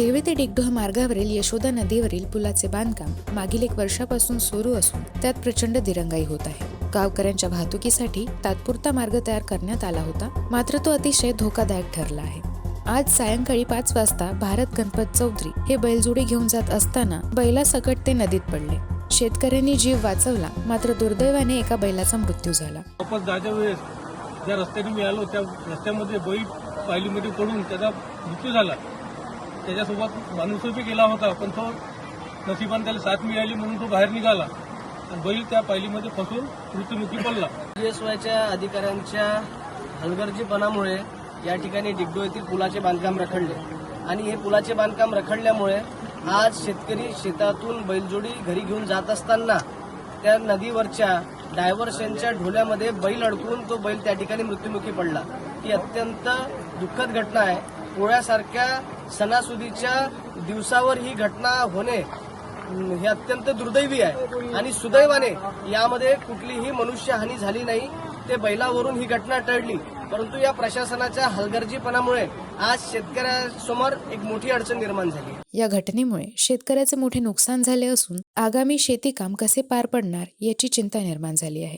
देवळी ते डिगडोह मार्गावरील यशोदा नदीवरील पुलाचे बांधकाम मागील एक वर्षापासून सुरू असून त्यात प्रचंड दिरंगाई होत आहे. गावकऱ्यांच्या वाहतुकीसाठी तात्पुरता मार्ग तयार करण्यात आला होता मात्र तो अतिशय धोकादायक ठरला आहे. आज सायंकाळी पाच वाजता भारत गणपत चौधरी हे बैलजोडी घेऊन जात असताना बैलासकट ते नदीत पडले. शेतकऱ्यांनी जीव वाचवला मात्र दुर्दैवाने एका बैलाचा मृत्यू झाला. वापस जायच्या वेळेस ज्या रस्त्याने मी आलो त्या रस्त्यामध्ये बैल पायलीमध्ये पडून त्याचा मृत्यू झाला. त्याच्यासोबत माणूसही गेला होता पण तो नशिबाने त्याला साथ मिळाली म्हणून तो बाहेर निघाला. आणि बैल त्या पायलीमध्ये फसून मृत्युमुखी पडला. जीएसवायच्या अधिकाऱ्यांच्या हलगर्जीपणामुळे या ठिकाणी डिग्डो येथील पुलाचे बांधकाम रखडले. आणि हे पुलाचे बांधकाम रखडल्यामुळे आज शेतकरी शेतातून बैलजोडी घरी घेऊन जात असताना त्या नदीवरच्या डायव्हर्शनच्या ढोल्यामध्ये बैल अडकून तो बैल त्या ठिकाणी मृत्युमुखी पडला. ही अत्यंत दुःखद घटना आहे. पोळ्यासारख्या सणासुदीच्या दिवसावर ही घटना होणे हे अत्यंत दुर्दैवी आहे. आणि सुदैवाने यामध्ये कुठलीही मनुष्यहानी झाली नाही. ते बैलावरून ही घटना टळली. परंतु या प्रशासनाच्या हलगर्जीपणामुळे आज शेतकऱ्यासमोर एक मोठी अडचण निर्माण झाली. आहे या घटनेमुळे शेतकऱ्याचे मोठे नुकसान झाले असून आगामी शेती काम कसे पार पडणार याची चिंता निर्माण झाली आहे.